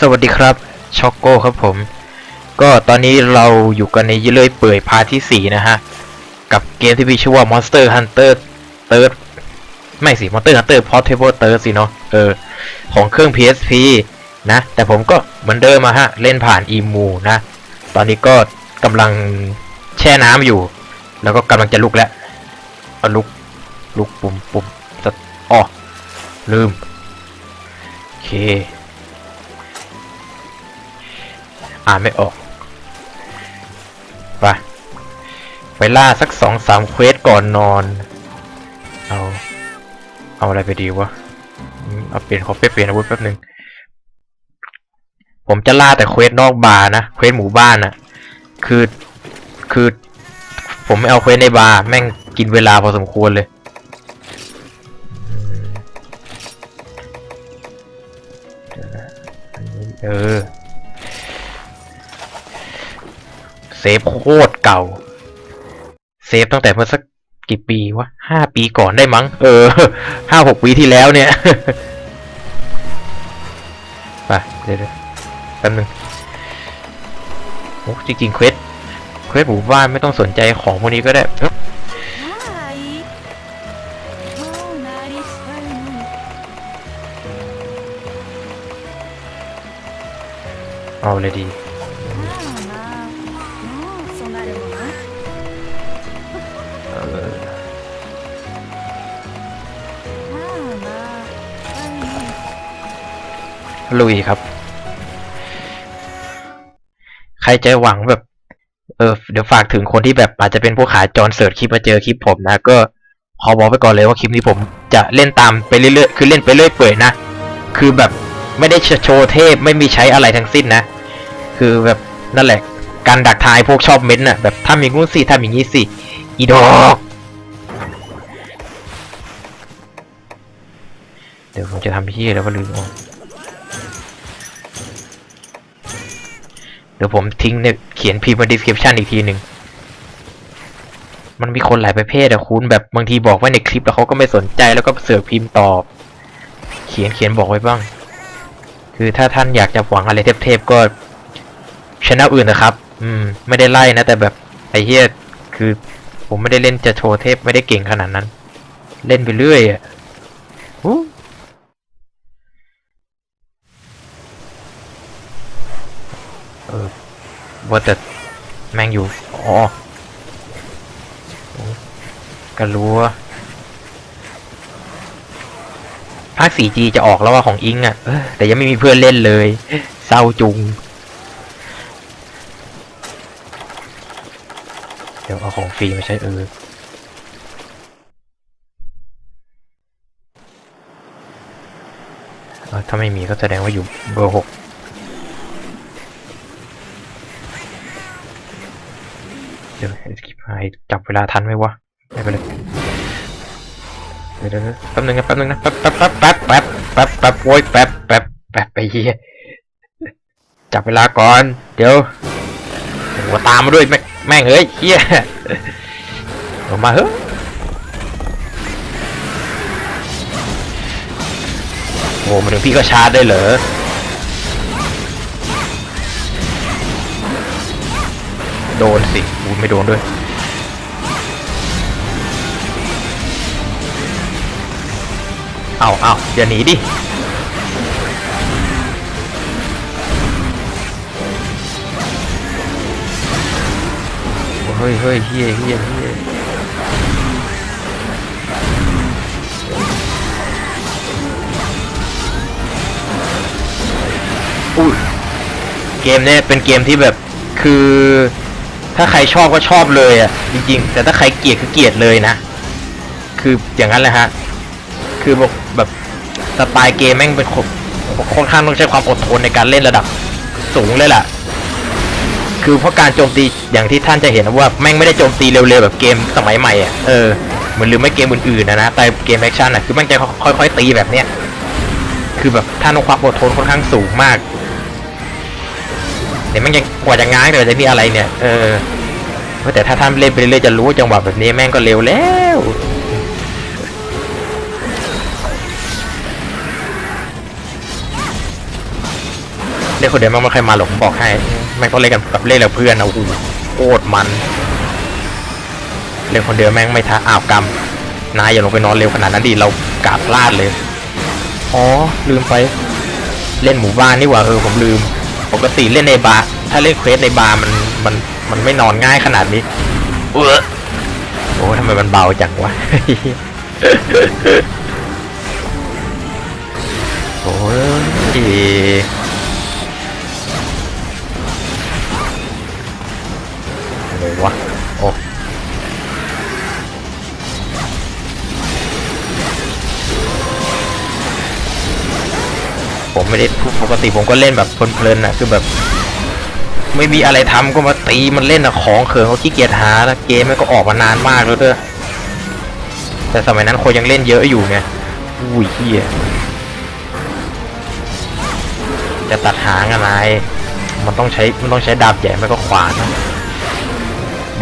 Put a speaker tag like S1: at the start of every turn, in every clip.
S1: สวัสดีครับช็อกโก้ครับผม ก็ตอนนี้เราอยู่กันในเลื่อยเปื่อยพาที่ 4 นะฮะ กับเกมที่มีชื่อว่า Monster Hunter Third ไม่สิ Monster Hunter Portable Third สิเนาะเออ ของเครื่อง PSP นะ แต่ผมก็เหมือนเดิมมาฮะ เล่นผ่านอีมูนะ ตอนนี้ก็กำลังแช่น้ำอยู่ แล้วก็กำลังจะลุกแล้วเอาลุกลุกปุ่มปุ่มจะอ๋อลืมโอเค อ่านไม่ออกไปไปล่าสักสองสามเควสก่อนนอน เอา เอาอะไรไปดีวะ เอาเปลี่ยนขอเปลี่ยนอาวุธแป๊บนึง ผมจะล่าแต่เควสนอกบาร์นะ เควสหมู่บ้านนะคือ คือ ผมไม่เอาเควสในบาร์แม่งกินเวลาพอสมควรเลยเออ เซฟโคตรเก่า เซฟตั้งแต่เมื่อสักกี่ปีวะห้าปีก่อนได้มั้ง เออห้าหกปีที่แล้วเนี่ยไปเดี๋ยวแป๊บนึงโอ้จริงๆเควสเควสหมู่บ้านไม่ต้องสนใจของพวกนี้ก็ได้เอาเลยดี ลุยครับ ใครใจหวังแบบ เออเดี๋ยวฝากถึงคนที่แบบอาจจะเป็นผู้ขาจรเสิร์ชคลิปมาเจอคลิปผมนะ ก็ขอบอกไปก่อนเลยว่าคลิปนี้ผมจะเล่นตามไปเรื่อยๆคือเล่นไปเรื่อยเปื่อยนะ คือแบบไม่ได้โชว์เทพไม่มีใช้อะไรทั้งสิ้นนะ คือแบบนั่นแหละ การดักทายพวกชอบเม้นต์น่ะแบบถ้ามีงู้นสิถ้ามีงี้สิอีดอกเดี๋ยวผมจะทำที่แล้วก็ลืมออก เดี๋ยวผมทิ้งเนี่ยเขียนพิมพ์มา description อีกทีหนึ่ง มันมีคนหลายประเภทอะคุณแบบบางทีบอกไว้ในคลิปแล้วเขาก็ไม่สนใจแล้วก็เสือกพิมพ์ตอบ เขียนเขียนบอกไว้บ้าง คือถ้าท่านอยากจะหวังอะไรเทพๆก็ชนลอื่นนะครับ อืม ไม่ได้ไล่นะ แต่แบบไอ้เหี้ยคือ ผมไม่ได้เล่นจะโชว์เทพไม่ได้เก่งขนาดนั้น เล่นไปเรื่อยอะ ออว่าแต่แม่งอยู่ อ๋อก็รู้ว่าภาค 4G จะออกแล้วว่าของอิงอะ่ะแต่ยังไม่มีเพื่อนเล่นเลย เศร้าจุง เดี๋ยวเอาของฟรีมาใช้เออถ้าไม่มีก็แสดงว่าอยู่เบอร์หก เดี๋ยวสกิปให้จับเวลาทันไหมวะไม่เป็นไรเดี๋ยวแป๊บนึงนะแป๊บนึงนะแป๊บแป๊บแป๊บแป๊บแป๊บแป๊บแป๊บโว้ยแป๊บแป๊บแป๊บไปเฮียจับเวลาก่อน เดี๋ยวหัวตามมาด้วยแม่งแม่งเอ้ยเฮียออกมาเฮ้ยโอ้มาถึงพี่ก็ชาร์จได้เหรอ โดนสิอูไม่โดนด้วย เอาเอาอย่าหนีดิ เฮ้ยเฮ้ยเฮียเฮียเฮียอุ้ยเกมเนี้ยเป็นเกมที่แบบคือ ถ้าใครชอบก็ชอบเลยอะจริงๆ แต่ถ้าใครเกลียดก็เกลียดเลยนะ คืออย่างนั้นแหละฮะ คือบอกแบบสไตล์เกมแม่งเป็นคนค่อนข้างต้องใช้ความอดทนในการเล่นระดับสูงเลยล่ะ คือเพราะการโจมตีอย่างที่ท่านจะเห็นว่าแม่งไม่ได้โจมตีเร็วๆแบบเกมสมัยใหม่อะเออเหมือนหรือไม่เกมอื่นๆนะนะแต่เกมแอคชั่นอะคือแม่งจะค่อยๆตีแบบเนี้ยคือแบบท่านต้องความอดทนค่อนข้างสูงมาก ดี๋ยวแม่งยังกว่าจะง้างแต่จะมีอะไรเนี่ย เออแต่ถ้าท่านเล่นไปเรื่อยๆจะรู้ว่าจังหวะแบบนี้แม่งก็เร็วแล้วเล่นคนเดียวมันไม่เคยมาหรอกผมบอกให้แม่งต้องเล่นกันกับเล่นกับเพื่อนนะโอ้โหโคตรมันเล่นคนเดียวแม่งไม่ท้าอ้าวกรรมนายอย่าลงไปนอนเร็วขนาดนั้นดิเรากาดลาดเลยอ๋อลืมไป เล่นหมู่บ้านนี่หว่าเออผมลืม ปกติเล่นในบาร์ถ้าเล่นเควสในบาร์มันมันมันไม่นอนง่ายขนาดนี้เออโอ้ทำไมมันเบาจังวะโอ้ยอะไรวะ ผมไม่ได้ปกติผมก็เล่นแบบเพลินๆน่ะคือแบบ ไม่มีอะไรทำก็มาตีมันเล่นอะของเขิงเขาขี้เกียจหาแล้วเกมมันก็ออกมานานมากแล้วด้วยแต่สมัยนั้นคนยังเล่นเยอะอยู่ไงอุ้ยเฮียจะตัดหางอะไร มันต้องใช้มันต้องใช้ดาบใหญ่ไม่ก็ขวานนะ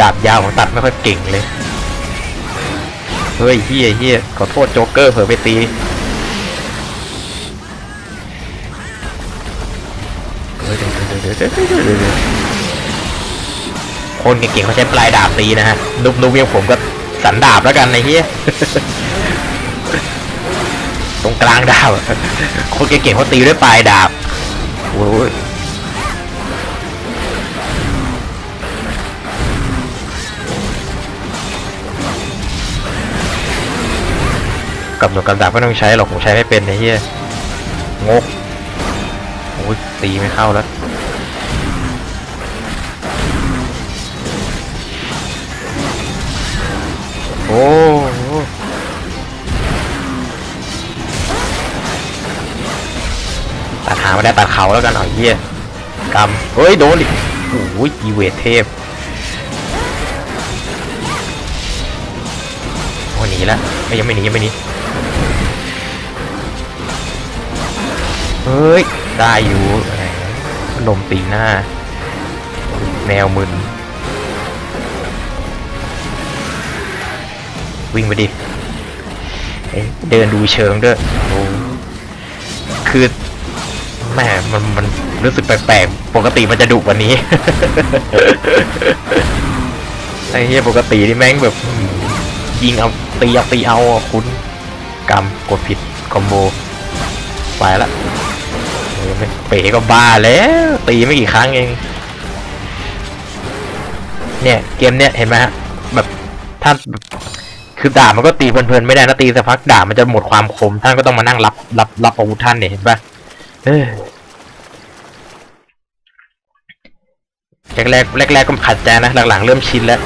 S1: ดาบยาวผมตัดไม่ค่อยเก่งเลย เฮ้ยเฮียเฮียขอโทษโจ๊กเกอร์เผลอไปตี คนเก่งๆเขาใช้ปลายดาบตีนะฮะนุบนุบอย่างผมก็สันดาบแล้วกันไอ้เหี้ยตรงกลางดาบคนเก่งๆเขาตีด้วยปลายดาบโอ้ยกับหนวดกับดาบไม่ต้องใช้หรอกผมใช้ไม่เป็นไอ้เหี้ยงกโอ้ยตีไม่เข้าแล้ว อ้ตัดหาไม่ได้ตัดเขาแล้วกันเอาเหี้ยกำเฮ้ยโดนดิโอ้ยอีเวทเทพโอ้หนีแล้วเอ้ยยังไม่หนียังไม่หนีเฮ้ยได้อยู่แหมขนมตีหน้าแมวมึน วิ่งไปดิเอ้ยเดินดูเชิงด้วยโอ้คือแหม่มันมันรู้สึกแปลกๆ ปกติมันจะดุกว่านี้ ไอ้เหี้ยปกตินี่แม่งแบบอืมยิงเอาตีเอาตีเอาอะคุณกรรมกดผิดคอมโบไปละเออไม่เป๋ก็บ้าแล้ว ตีไม่กี่ครั้งเอง เนี่ย เกมเนี่ยเห็นไหมฮะ แบบท่านแบบ คือดาบมันก็ตีเพลินๆไม่ได้นะตีสักพักดาบมันจะหมดความคมท่านก็ต้องมานั่งรับรับรับอาวุธท่านเนี่ยเห็นปะเออแรกแรกแรกแรกๆก็ขัดใจนะหลังๆเริ่มชินแล้ว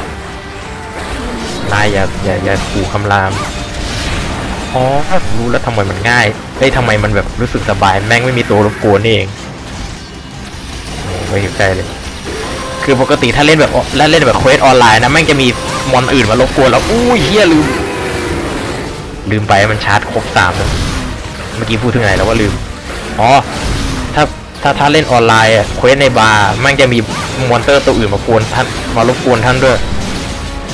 S1: นายอย่าอย่าอย่าขู่คำรามอ๋อรู้แล้วทำไมมันง่ายเฮ้ยทำไมมันแบบรู้สึกสบายแม่งไม่มีตัวรบกวนนี่เองไม่ถึงใจเลย คือปกติถ้าเล่นแบบแล้วเล่นแบบเควสออนไลน์นะแม่งจะมีมอนอื่นมารบกวนแล้วอุ้ยเฮียลืม ลืมไปมันชาร์จครบสามแล้วเมื่อกี้พูดถึงไหนแล้วว่าลืมอ๋อถ้าถ้าถ้าเล่นออนไลน์เควสในบาร์แม่งจะมีมอนเตอร์ตัวอื่นมากวนท่านมารบกวนท่านด้วย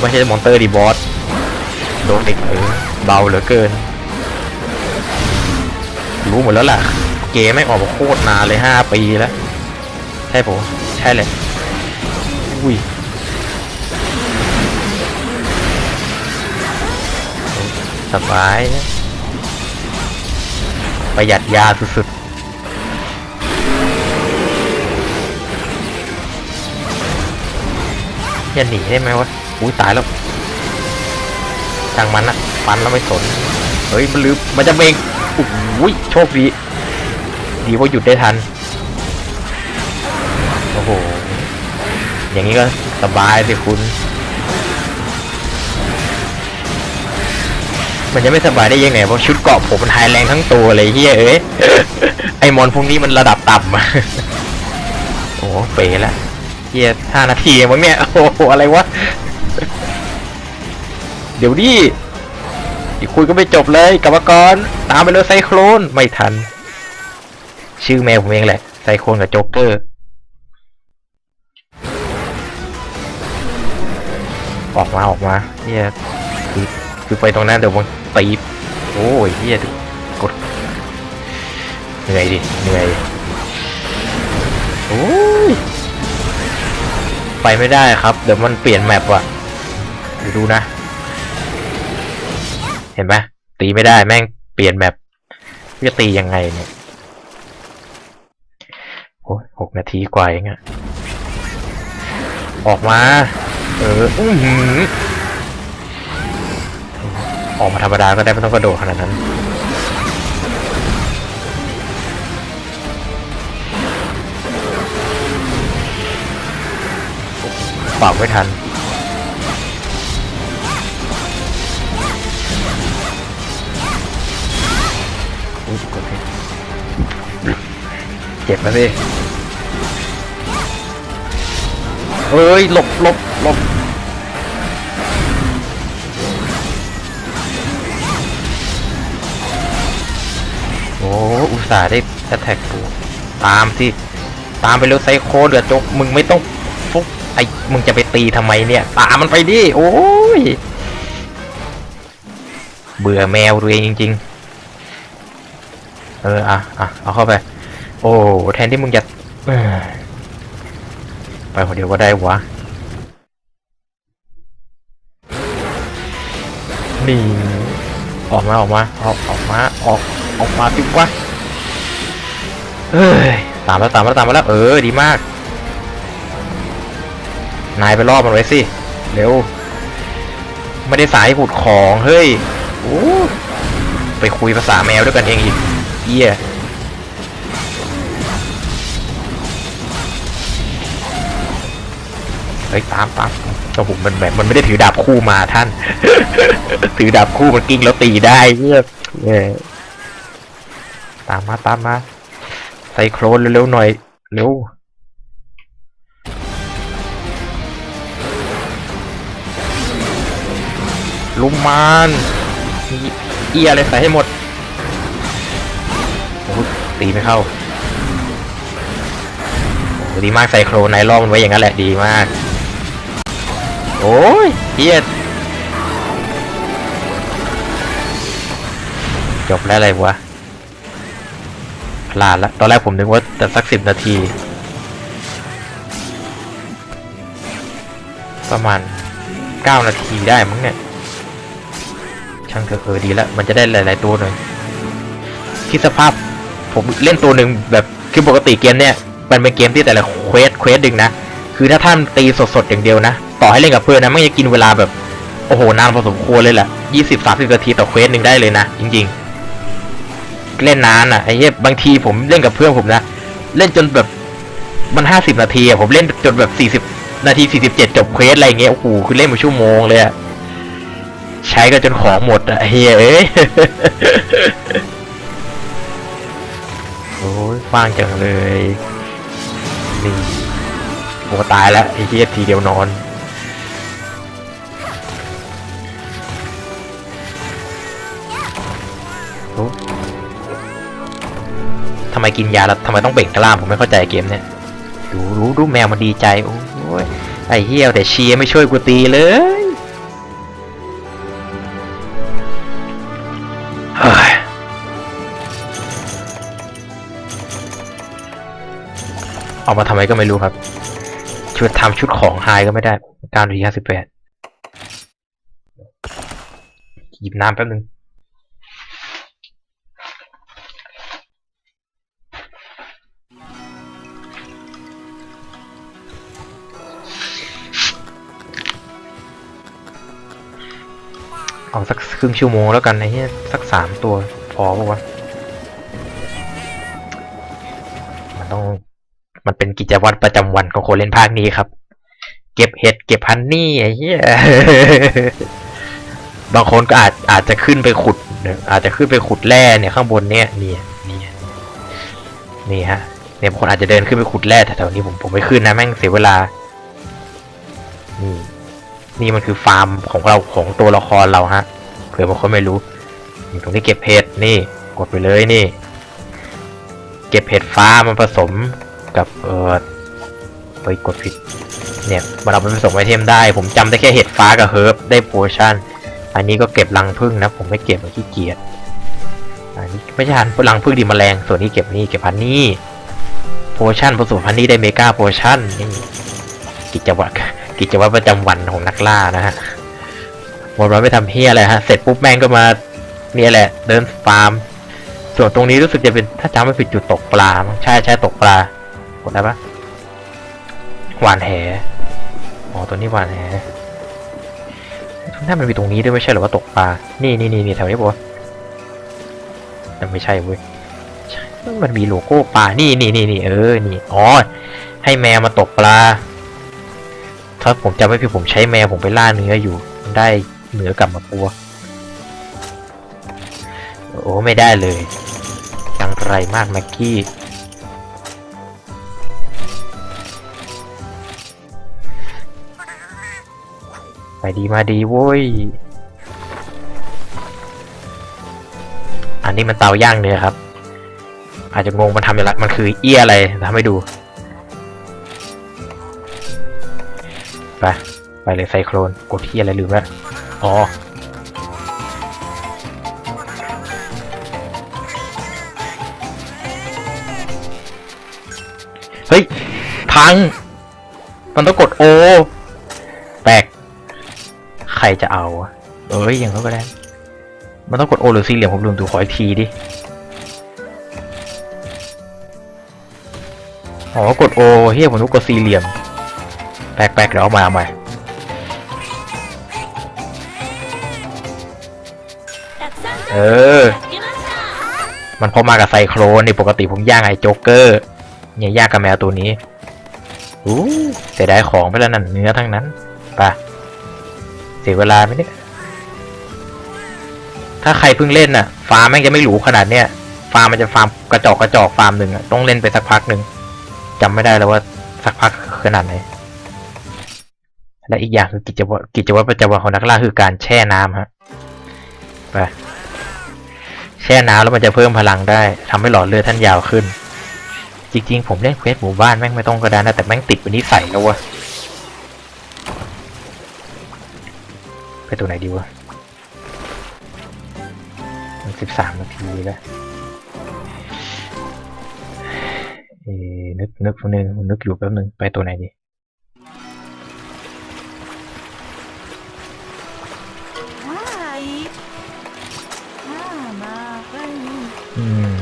S1: ไม่ใช่มอนเตอร์ดีบอสโดนเด็กเออเบาเหลือเกิน รู้หมดแล้วล่ะ เกมไม่ออกมาโคตรนานเลยห้าปีแล้ว ใช่ผมใช่เลย อุ้ยสบายนะประหยัดยาสุดๆอย่าหนีได้ไหมวะ อุ้ยตายแล้วช่างมันนะฟันแล้วไม่สน เฮ้ย มันลืมมันจะเบรกโอ้ยโชคดี ดีว่าหยุดได้ทัน โอ้โห อย่างนี้ก็สบายสิคุณ มันจะไม่สบายได้ยังไงเพราะชุดเกาะผมมันไฮแรงทั้งตัวเลยเฮียเอ้ยไอมอนพวกนี้มันระดับต่ำอะโอ้เป๋ละเฮียห้านาทีเองมั้งเนี่ยโอ้โหอะไรวะเดี๋ยวดิอีกคุยก็ไม่จบเลยกรรมกรตามไปเลยไซโครนไม่ทัน ชื่อแมวผมเองแหละไซโครนกับโจ๊กเกอร์ ออกมาออกมาเนี่ยคือคือไปตรงนั้นเดี๋ยวมันตีโอ้ยเนี่ยกดเหนื่อยดิเหนื่อยโอ้ยไปไม่ได้ครับ เดี๋ยวมันเปลี่ยนแมปว่ะดูนะ เห็นไหมตีไม่ได้แม่งเปลี่ยนแมปจะตียังไงเนี่ยโอ้หกนาทีกว่าเองอะออกมา เอออื้อหือออกมาธรรมดาก็ได้ไม่ต้องกระโดดขนาดนั้น ปรับไม่ทัน เจ็บนะสิ เอ้ยหลบหลบหลบโอ้อุตส่าห์ได้แอตแทกกูตามสิ ตามไปเร็วไซโคเดือดจกมึงไม่ต้องฟุกไอมึงจะไปตีทำไมเนี่ย ตามมันไปดิ โอ้ย เบื่อแมวตัวเองจริง ๆ เออ อะอะเอาเข้าไป โอ้ แทนที่มึงจะ ไปคนเดียวก็ได้วะนี่ออกมาออกมาออกออกมาออกออกมาดิวะเอ้ยตามแล้วตามแล้วตามมาแล้วเออดีมาก นายไปรอบมันไว้สิเร็วไม่ได้สายขุดของเฮ้ยโอ้ไปคุยภาษาแมวด้วยกันเองอีกเยี่ยเฮ้ยตามตามโอ้โหมันแบบมันไม่ได้ถือดาบคู่มาท่าน ถือดาบคู่มันกิ้งแล้วตีได้เงียบเออตามมาตามมาไซโครนเร็วๆหน่อยเร็วลุมมานเอียอะไรใส่ให้หมดโอ้โหตีไม่เข้าดีมากไซโครนไนล่อมันไว้อย่างนั้นแหละดีมาก โอ้ยเฮียจบแล้วอะไรวะพลาดละตอนแรกผมนึกว่าแต่สักสิบนาที ประมาณเก้านาทีได้มั้งเนี่ยช่างเถอะเออดีล้วมันจะได้หลาย ๆ ตัวหน่อยคิดสภาพผมเล่นตัวหนึ่งแบบคือปกติเกมเนี่ย มันเป็นเกมที่แต่ละเควสเควสดึงนะ คือถ้าท่านตีสด ๆ อย่างเดียวนะ ต่อให้เล่นกับเพื่อนนะมันจะกินเวลาแบบโอ้โหนานพอสมควรเลยแหละยี่สิบสามสิบนาทีต่อเควสหนึ่งได้เลยนะจริง ๆ เล่นนานอะไอ้เหี้ยบางทีผมเล่นกับเพื่อนผมนะเล่นจนแบบมันห้าสิบนาทีอะผมเล่นจนแบบสี่สิบนาทีสี่สิบเจ็ดจบเควสอะไรเงี้ยโอ้โหคือเล่นมาชั่วโมงเลยอะใช้กันจนของหมดอะเฮ้ยเอ้ยโอ้ยว่างจังเลยนี่โอ้ตายแล้วไอ้เหี้ยทีเดียวนอน ทำไมกินยาแล้วทำไมต้องเบ่งกล้ามผมไม่เข้าใจเกมเนี่ยดูรู้ดูแมวมันดีใจโอ้ยไอ้เหี้ยแต่เชียร์ไม่ช่วยกูตีเลยเฮ้ยออกมาทำไมก็ไม่รู้ครับ ชุดทำชุดของไฮก็ไม่ได้กานาทีห้าสิบแปดหยิบน้ำแป๊บนึง เอาสักครึ่งชั่วโมงแล้วกันไอ้เนี้ยสักสามตัวพอปะวะมันต้องมันเป็นกิจวัตรประจำวันของคนเล่นภาคนี้ครับ เก็บเห็ดเก็บฮันนี่ไอ้เหี้ยบางคนก็อาจอาจจะขึ้นไปขุดเนี่ยอาจจะขึ้นไปขุดแร่เนี่ยข้างบนเนี่ยนี่นี่นี่ฮะเนี่ยบางคนอาจจะเดินขึ้นไปขุดแร่แถวๆนี้ผมผมไม่ขึ้นนะแม่งเสียเวลานี่ นี่มันคือฟาร์มของเราของตัวละครเราฮะเผื่อบางคนไม่รู้นี่ตรงนี้เก็บเห็ดนี่กดไปเลยนี่ เก็บเห็ดฟ้ามันผสมกับเออไปกดผิดเนี่ยมันเอาไปผสมไอเทมได้ ผมจำได้แค่เห็ดฟ้ากับเฮิร์บได้โพชั่น อันนี้ก็เก็บรังผึ้งนะ ผมไม่เก็บเพราะขี้เกียจอันนี้ไม่ใช่ฮันรังผึ้งดีแมลงส่วนนี้เก็บนี่เก็บพันนี่โพชั่นผสมพันนี่ได้เมกาโพชั่นนี่กิจวัตร กิจวัตรประจำวันของนักล่านะฮะวันวันไม่ทำเฮียอะไรฮะ เสร็จปุ๊บแม่งก็มาเนี่ยแหละ เดินฟาร์ม ส่วนตรงนี้รู้สึกจะเป็นถ้าจำไม่ผิดจุดตกปลา ใช่ใช่ตกปลากดได้ปะหวานแหอ๋อตัวนี้หวานแหน่ามันมีตรงนี้ด้วยไม่ใช่เหรอว่าตกปลา นี่นี่นี่นี่แถวนี้ปะแต่ไม่ใช่เว้ยมันมีโลโก้ปลา นี่นี่นี่นี่เออ นี่ อ๋อ ให้แมวมาตกปลา ถ้าผมจำไม่ผิดผมใช้แมวผมไปล่าเนื้ออยู่มันได้เนื้อกลับมาปัว โอ้ไม่ได้เลยจังไรมากแม็กกี้ไปดีมาดีโว้ย อันนี้มันเตาย่างเนื้อครับ อาจจะงงมันทำอะไรมันคือเอี้ยอะไรทำให้ดู ไป ไปเลยไซโครนกดที่อะไรลืมแล้วอ๋อเฮ้ย พัง มันต้องกดโอแปลกใครจะเอา เอ้ยอย่างนั้นก็ได้ มันต้องกดโอหรือสี่เหลี่ยมผมลืมดูขออีกทีดิอ๋อกดโอเฮียผมต้องกดสี่เหลี่ยม แปลกๆเดี๋ยวเอามาเอาม่เออ มันพอมากับไซโครนนี่ปกติผมย่างไอ้โจ๊กเกอร์เนี่ยย่างกับแมวตัวนี้อู้เสียดายของไปแล้วนั่นเนื้อทั้งนั้นไปะเสียเวลาไหมเนี่ย ถ้าใครเพิ่งเล่นน่ะ ฟาร์มแม่งจะไม่หรูขนาดเนี้ย ฟาร์มมันจะฟาร์มกระจอกกระจอกฟาร์มหนึ่งอะต้องเล่นไปสักพักหนึ่งจำไม่ได้แล้วว่าสักพักขนาดไหน และอีกอย่างคือกิจวัตรกิจวัตรประจำวันของนักล่าคือการแช่น้ำฮะไปแช่น้ำแล้วมันจะเพิ่มพลังได้ทำให้หลอดเลือดท่านยาวขึ้น จริงๆ ผมเล่นเควสหมู่บ้านแม่งไม่ต้องก็ได้นนะแต่แม่งติดเป็นนิสัยแล้ววะไปตัวไหนดีวะมันสิบสามนาทีแล้วเอ๊นึกนึกนึงนึกอยู่แป๊บนึงไปตัวไหนดี อืม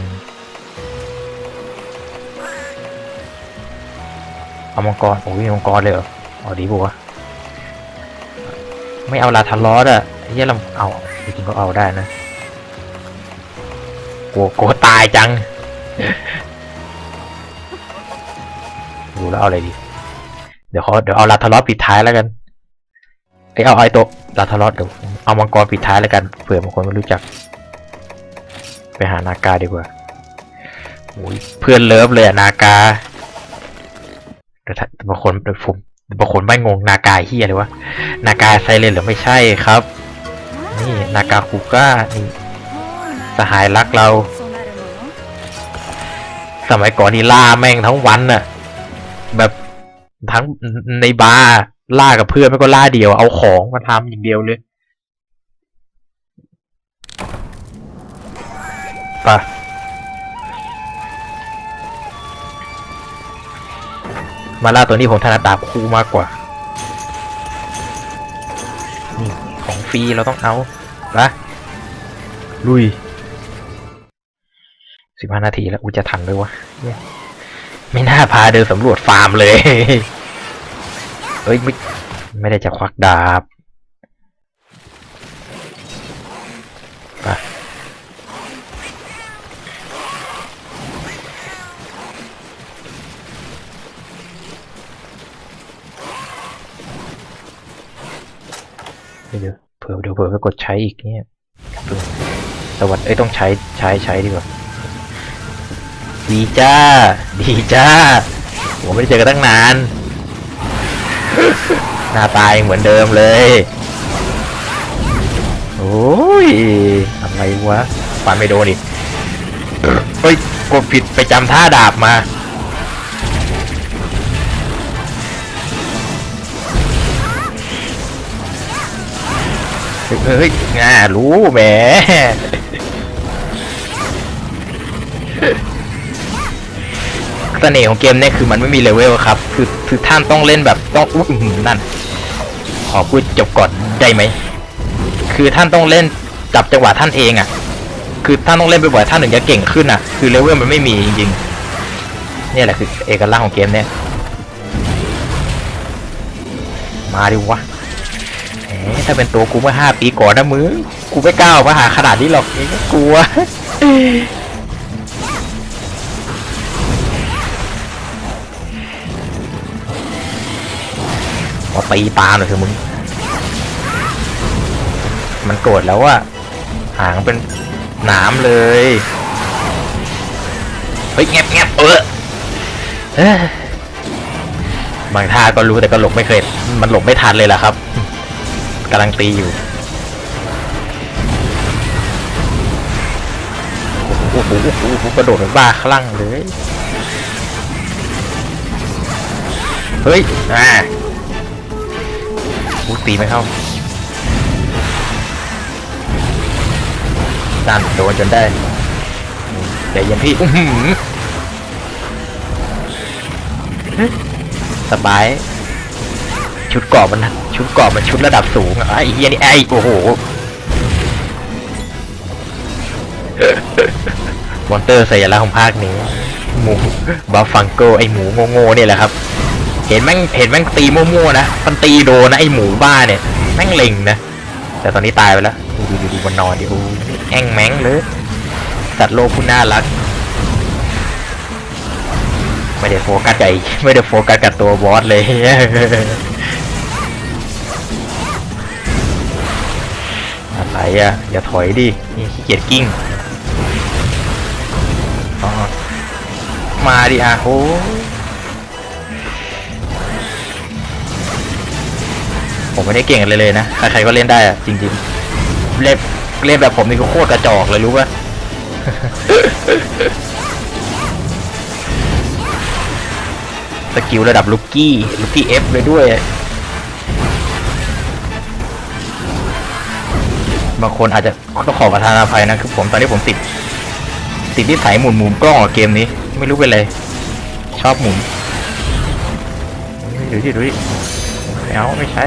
S1: เอามังกรโอ้ยมีมังกรเลยเหรอเอาดีปะวะไม่เอาลาทารอสอะไอ้เหี้ยเราเอาจริงๆก็เอาได้นะกลัวกลัวตายจังดูแล้วเอาอะไรดี เดี๋ยวเขาเดี๋ยวเอาลาทารอสปิดท้ายแล้วกัน เอ้ยเอาไอ้ตัวลาทารอสเดี๋ยวเอามังกรปิดท้ายแล้วกันเผื่อบางคนไม่รู้จัก ไปหานากาดีกว่าเพื่อนเลิฟเลยอะนาคาแต่บางคนผมบางคนไม่งงนากาเฮียเลยวะนากาไซเลนหรือไม่ใช่ครับ นี่นากาคูก้านี่สหายรักเรา สมัยก่อนนี่ล่าแม่งทั้งวันน่ะ แบบทั้งในบาร์ล่ากับเพื่อนไม่ก็ล่าเดียว เอาของมาทำอย่างเดียวเลย ไปะมาล่าตัวนี้ผมถนัดดาบคู่มากกว่า นี่ ของฟรีเราต้องเอาละลุยสิบห้านาทีแล้ว อูจะทันไหมวะ ไม่น่าพาเดินสำรวจฟาร์มเลยเอ้ย ไม่ ไม่ได้จะควักดาบ เดี๋ยวเผื่อเดี๋ยวเผื่อไปกดใช้อีกเนี่ยสวัสดีเอ้ยต้องใช้ใช้ใช้ดีกว่าดีจ้า ดีจ้าผมไม่ได้เจอกันตั้งนาน หน้าตายเหมือนเดิมเลย โอ้ยอะไรวะฟันไม่โดนอีกเฮ้ยกดผิดไปจำท่าดาบมา เฮ้ยง่ารู้แหมเสน่ห์ของเกมเนี่ยคือมันไม่มีเลเวลครับ คือคือท่านต้องเล่นแบบต้องอุ้ยนั่น ขอพูดจบก่อนได้ไหม คือท่านต้องเล่นจับจังหวะท่านเองอะ่ะ คือท่านต้องเล่นไปบ่อยท่านถึงจะเก่งขึ้นอะ คือเลเวลมันไม่มีจริงๆเนี่ยแหละคือเอกลักษณ์ของเกมเนี่ย มาดิวะ ถ้าเป็นตัวกูเมื่อห้าปีก่อนนะมึงกูไม่กล้าออกมาหาขนาดนี้หรอกเองกลัวมาตีตาหน่อยเถอะมึง มันโกรธแล้วว่าหางเป็นหนามเลย เฮ้ยแงบแงบเออเออบางท่าก็รู้แต่ก็หลบไม่เคย มันหลบไม่ทันเลยล่ะครับ กำลังตีอยู่โอ้โหโอ้โหโอ้โหกระโดดเหมือนบ้าคลั่งเลย เฮ้ย อ่าอู้ตีไม่เข้าดันโดนจนได้เดี๋ยวเย็นพี่อื้อหือสบาย ชุดเกราะมัน ชุดเกราะมันชุดระดับสูงอะไอ้เฮียนี่ไอ้โอ้โหมอนเตอร์สัญลักษณ์ของภาคนี้หมูบัฟฟังโกไอหมูโง่ๆเนี่ยแหละครับ เห็นแม่งเห็นแม่งตีมั่วๆนะมันตีโดนนะไอหมูบ้าเนี่ยแม่งเล็งนะแต่ตอนนี้ตายไปแล้วดูดูดูมันนอนดิโอ้แองแมงเลยสัตว์โลกผู้น่ารักไม่ได้โฟกัสใจไม่ได้โฟกัสกับตัวบอสเลย อะไรอะ อย่าถอยดินี่ขี้เกียจกิ้งมาดิอะโอ้ผมไม่ได้เก่งอะไรเลยนะ ใครๆก็เล่นได้อะจริงๆ เล่นเล่นแบบผมนี่ก็โคตรกระจอกเลยรู้ป่ะสกิลระดับลูกกี้ลูกกี้เอฟเลยด้วย บางคนอาจจะต้องขอประทานอภัยนะคือผมตอนนี้ผมติด ติดที่สายหมุนหมุนกล้องกับเกมนี้ ไม่รู้เป็นไร ชอบหมุนดูดิดูดิไม่เอาไม่ใช้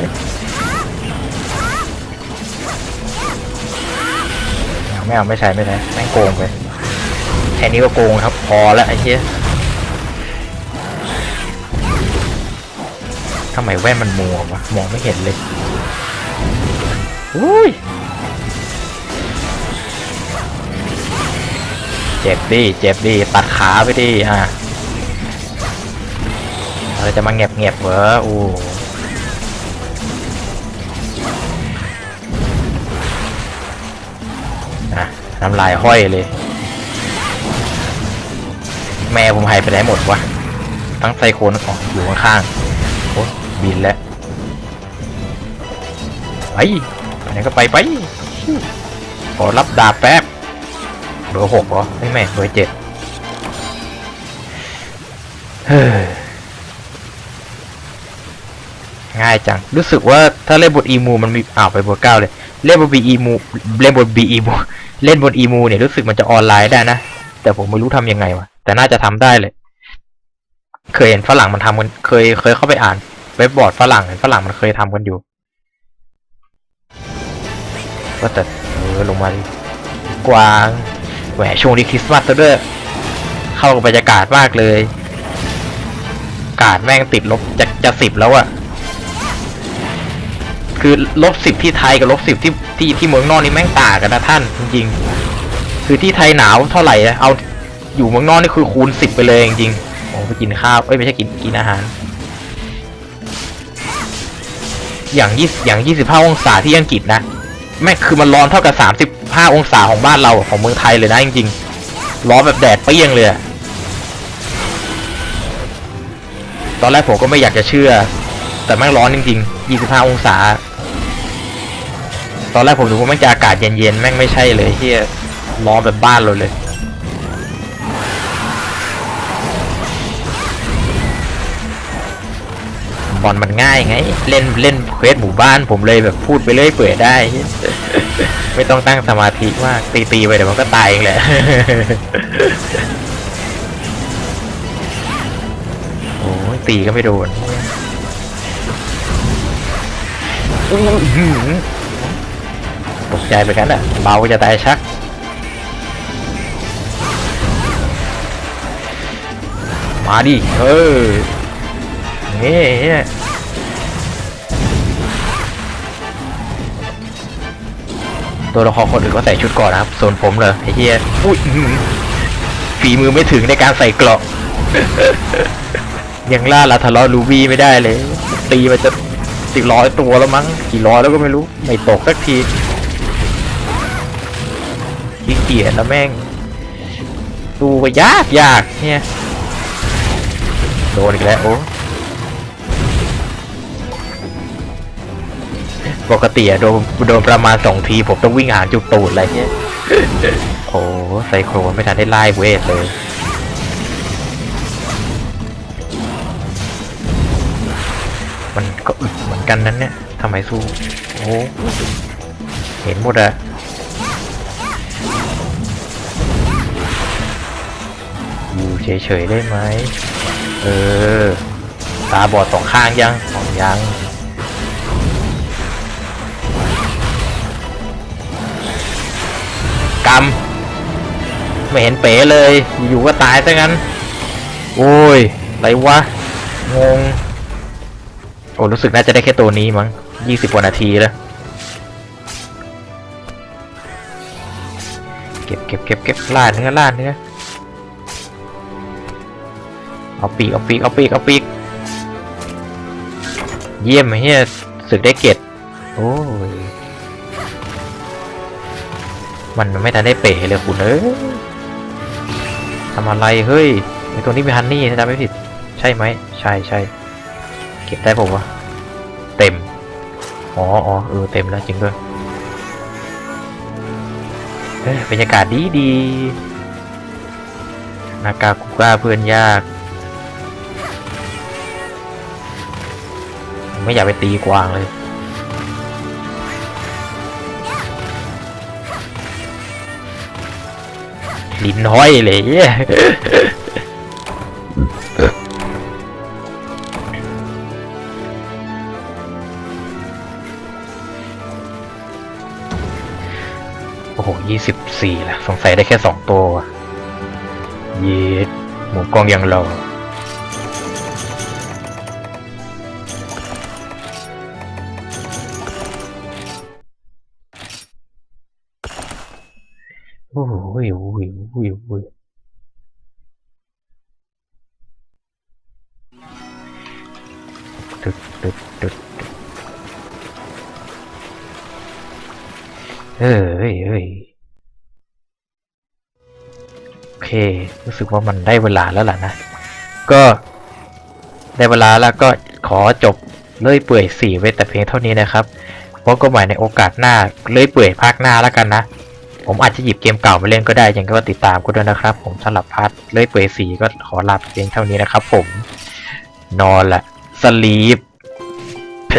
S1: ไม่เอาไม่เอาไม่ใช้ไม่ใช้แม่งโกงไปแค่นี้ก็โกงครับ พอแล้วไอ้เหี้ยทำไมแว่นมันมัววะมองไม่เห็นเลยอุ้ย เจ็บดิเจ็บดิตัดขาไปดิอะเราจะมาเงียบเงียบเหรออู้นะน้ำลายห้อยเลย แม่ผมหายไปไหนหมดวะทั้งไซโคนอ๋ออยู่ข้างๆโอ้บินแล้วไปไปไหนก็ไปไปขอรับดาบแป๊บ เบอร์หกเหรอไม่แม่เบอร์เจ็ดเฮง่ายจัง รู้สึกว่าถ้าเล่นบทอีมูมันมีอ้าวไปบทเก้าเลย เล่นบทบีอีมูเล่นบทบีอีมูเล่นบทอีมูเนี่ยรู้สึกมันจะออนไลน์ได้นะ แต่ผมไม่รู้ทำยังไงวะแต่น่าจะทำได้เลย เคยเห็นฝรั่งมันทำกันเคยเคยเข้าไปอ่านเว็บบอร์ดฝรั่งเห็นฝรั่งมันเคยทำกันอยู่ก็แต่เออลงมาดิกวาง แหวช่วงนี้คริสต์มาสซะด้วยเข้ากับบรรยากาศมากเลย กาดแม่งติดลบจะจะสิบแล้วอะคือลบสิบที่ไทยกับลบสิบที่ที่ที่เมืองนอกนี่แม่งต่างกันนะท่านจริงๆคือที่ไทยหนาวเท่าไหร่อะเอาอยู่เมืองนอกนี่คือคูณสิบไปเลยจริงๆโอ้ไปกินข้าวเอ้ยไม่ใช่กินกินอาหาร อย่างยี่อย่างยี่สิบห้าองศาที่อังกฤษนะแม่งคือมันร้อนเท่ากับสามสิบ ห้าองศาของบ้านเราของเมืองไทยเลยนะจริงๆ ร้อนแบบแดดเปรี้ยงเลย ตอนแรกผมก็ไม่อยากจะเชื่อ แต่แม่งร้อนจริงๆ 25 องศา ตอนแรกผมดูว่าแม่งจะอากาศเย็นๆ แม่งไม่ใช่เลยที่ร้อนแบบบ้านเราเลย บอลมันง่ายไง เล่นเล่นเควสหมู่บ้านผมเลยแบบพูดไปเรื่อยเปื่อยได้ ไม่ต้องตั้งสมาธิมากตีตีไปเดี๋ยวมันก็ตายเองแหละโอ้ตีก็ไม่โดนตกใจไปกันอะเบาจะตายชักมาดิเออ เนี่ยตัวละครคนอื่นก็ใส่ชุดก่อนนะครับ ส่วนผมเหรอไอ้เหี้ยอุ้ยฝีมือไม่ถึงในการใส่เกราะ ยังล่าลาทะเลาะลูบี้ไม่ได้เลย ตีไปจะสิบร้อยตัวแล้วมั้ง กี่ร้อยแล้วก็ไม่รู้ ไม่ตกสักทีขี้เกียจแล้วแม่ง ดูไปยากยากเนี่ย โดนอีกแล้วโอ้ ปกติอะโดนโดนประมาณสองทีผมต้องวิ่งหาจุดตูดอะไรเงี้ยโอ้ไซโครไม่ทันได้ไล่เวทเลยมันก็อึดเหมือนกันนั้นเนี่ยทำไมสู้ โอ้เห็นหมดอะอยู่เฉยๆได้ไหม เออ ตาบอดสองข้างยังสองยัง กำไม่เห็นเป๋เลย อยู่ก็ตายซะงั้น โอ้ยไรวะ งง โอ้รู้สึกน่าจะได้แค่ตัวนี้มั้งยี่สิบกว่านาทีแล้ว เก็บเก็บเก็บเก็บล่าเนื้อล่าเนื้อเอาปีกเอาปีกเอาปีกเอาปีกเยี่ยมเฮียสึกได้เกตโอ้ย มันไม่ทันได้เป๋เลยคุณเอ้ยทำอะไรเฮ้ยไอตัวนี้เป็นฮันนี่ถ้าจำไม่ผิด ใช่ไหมใช่ใช่เก็บได้ผมวะเต็มอ๋ออ๋อเออเต็มแล้วจริงด้วยเฮ้ยบรรยากาศดีดีนากากุก้าเพื่อนยาก ไม่อยากไปตีกวางเลย ลิ้นห้อยเลยโอ้โหยี่สิบสี่ละสงสัยได้แค่สองตัวเย็ดหมูกองยังรอ โอ้โหโอ้ยโอ้ยโอ้ยโอ้ยตึกตึกตึกตึกเอ้ยเอ้ยเอ้ยโอเค รู้สึกว่ามันได้เวลาแล้วล่ะนะ ก็ได้เวลาแล้วก็ขอจบเลื่อยเปื่อยสี่ไว้แต่เพียงเท่านี้นะครับพบกันใหม่ในโอกาสหน้าเลื่อยเปื่อยภาคหน้าแล้วกันนะ ผมอาจจะหยิบเกมเก่ามาเล่นก็ได้ยังก็ติดตามก็ด้วยนะครับ ผมสำหรับพาร์ทเลื่อยเปื่อยสีก็ขอลาเพียงเท่านี้นะครับผม นอนละสลีปเพ